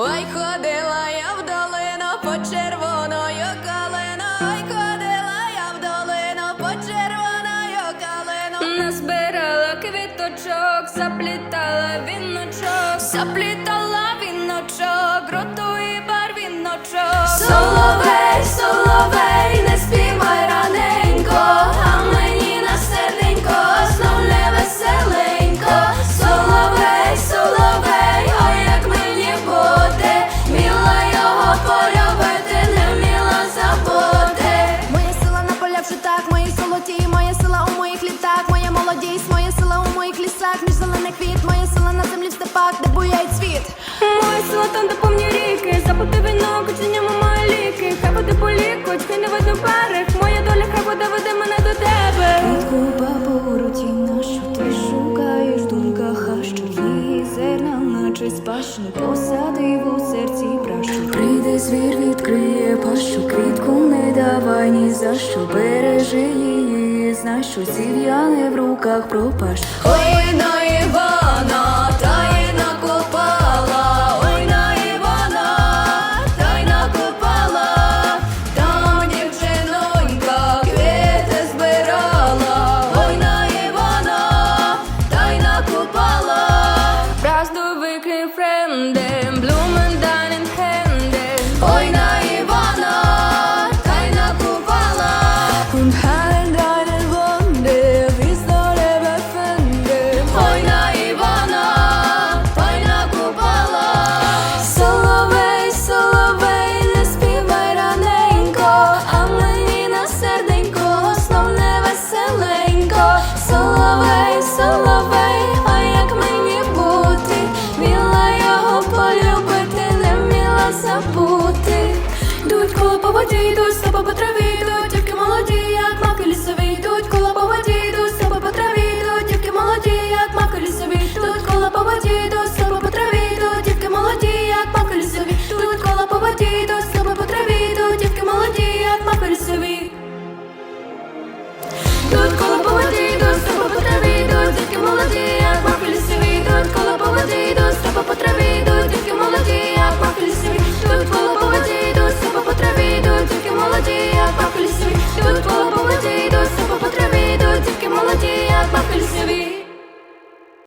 Ой, ходила я в долину по червоною калину, Ой, ходила я в долину по червоною калину. Назбирала квіточок, заплітала віночок, заплітала віночок, ротує барвіночок. Соловей, соловей, там, де повні ріки, запути вінок, ученнями мої ліки, хай буде полікоть, хай не видно берег, моя доля хай буде веде мене до тебе. Куба рутіна, що ти шукаєш в думках, а що її зерна, наче спадщину посадив у серці пращу. Прийде звір, відкриє пащу, квітку не давай ні за що бережи її, знай, що зів'яне в руках пропащ. Ой, Прийду з тобою потреби